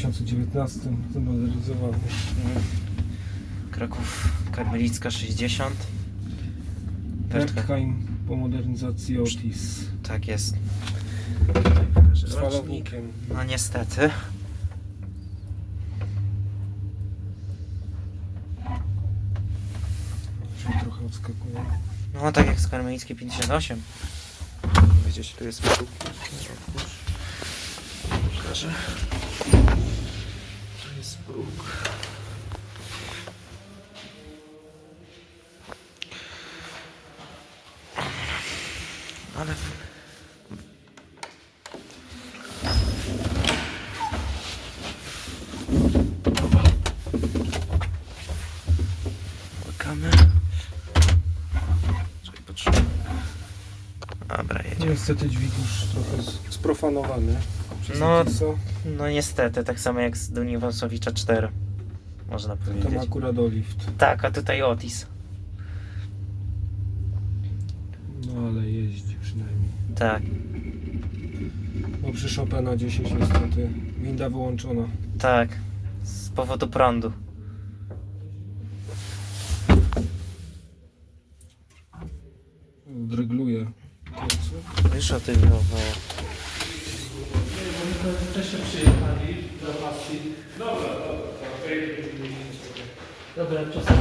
2019 zmodernizowany. Kraków Karmelicka 60. Też taka- Wertheim po modernizacji Otis. Tak jest. Z falownikiem. No niestety. Trochę odskakuje. No tak jak z Karmelickie 58. Gdzieś tu jest. Pokażę. Jest próg. Ale... Łykamy. Czekaj, potrzebuję. Dobra, jedziemy. Niestety dźwig już trochę sprofanowany. Przez No. No niestety, tak samo jak z Duni Wąsowicza 4. Można To powiedzieć. ma akurat olift. Tak, a tutaj Otis. No ale jeździ przynajmniej. Tak, No przy Chopina 10 niestety. Winda wyłączona. tak. Z powodu prądu. Drygluje. Wiesz o tym mowa. Wcześniej przyjechali do pasji. Dobra, dobra. Dobra, czasem